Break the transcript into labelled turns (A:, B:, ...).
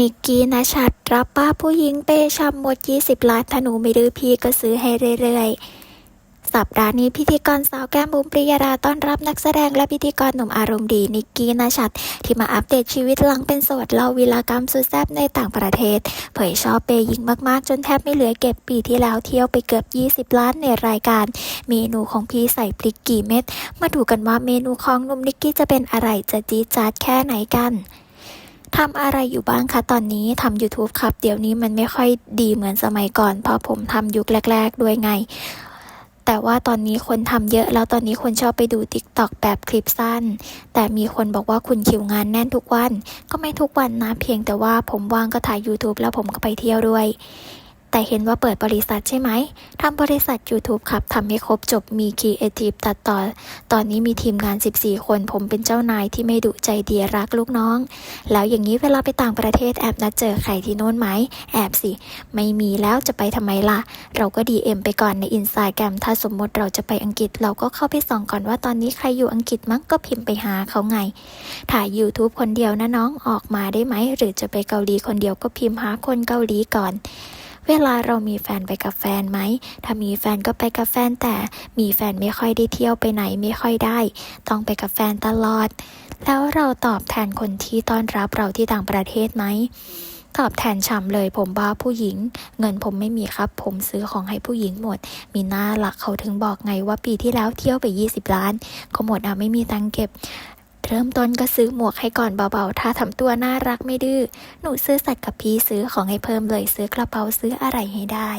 A: นิกกี้นชัดรับป้าผู้หญิงเปย์ชำหมด 20 ล้านธนูไม่ดื้อพี่ก็ซื้อให้เรื่อยๆ สัปดาห์นี้พิธีกรสาวแก้มบุ๋มปริยดาต้อนรับนักแสดงและพิธีกรหนุ่มอารมณ์ดีนิกกี้นชัด ที่มาอัปเดตชีวิตหลังเป็นโสดเล่าวีรกรรมสุดแซ่บในต่างประเทศ เผยชอบเปยิงมากๆ จนแทบไม่เหลือเก็บปีที่แล้วเที่ยวไปเกือบ 20 ล้านในรายการ เมนูของพี่ใส่พริกกี่เม็ดมาดูกันว่าเมนูของหนุ่มนิกกี้จะเป็นอะไรจะจี๊ดจ๊าดแค่ไหนกัน ทำอะไรอยู่บ้างคะตอนนี้ทำ YouTube ครับ เดี๋ยวนี้มันไม่ค่อยดีเหมือนสมัยก่อน เพราะผมทำยุคแรก ๆ ด้วยไง แต่ว่าตอนนี้คนทำเยอะ แล้วตอนนี้คนชอบไปดู TikTok แบบคลิปสั้น แต่มีคนบอกว่าคุณคิวงานแน่นทุกวัน ก็ไม่ทุกวันนะ เพียงแต่ว่าผมว่างก็ถ่าย YouTube แล้วผมก็ไปเที่ยวด้วย แต่เห็นว่าเปิดบริษัทใช่ไหม ทำบริษัท YouTube ครับ ทำให้ครบจบ มีครีเอทีฟตัดต่อ ตอนนี้มีทีมงาน 14 คน ผมเป็นเจ้านายที่ไม่ดุใจดีรักลูกน้อง แล้วอย่างนี้เวลาไปต่างประเทศแอบนัดเจอใครที่โน้นไหม แอบสิ ไม่มีแล้วจะไปทำไมล่ะ เราก็ดีเอ็มไปก่อนในอินสตาแกรม ถ้าสมมติเราจะไปอังกฤษ เราก็เข้าไปส่องก่อนว่าตอนนี้ใครอยู่อังกฤษมั้งก็พิมพ์ไปหาเขาไง ถ่าย YouTube คนเดียวนะน้อง ออกมาได้ไหม หรือจะไปเกาหลีคนเดียวก็พิมพ์หาคนเกาหลีก่อน เวลาเรามีแฟนไปกับแฟนไหม ถ้ามีแฟนก็ไปกับแฟนแต่มีแฟนไม่ค่อยได้เที่ยวไปไหนไม่ค่อยได้ ต้องไปกับแฟนตลอด แล้วเราตอบแทนคนที่ต้อนรับเราที่ต่างประเทศไหมตอบแทนฉ่ำเลยผมบ้าผู้หญิง เงินผมไม่มีครับ ผมซื้อของให้ผู้หญิงหมด มีหน้าหลักเขาถึงบอกไงว่าปีที่แล้วเที่ยวไป 20 ล้าน ก็หมดอะไม่มีตังเก็บ เริ่มต้นก็ซื้อหมวกให้ก่อนเบาๆ ถ้าทำตัวน่ารักไม่ดื้อ หนูซื้อสัตว์กับพี่ซื้อของให้เพิ่มเลยซื้อกระเป๋าซื้ออะไรให้ได้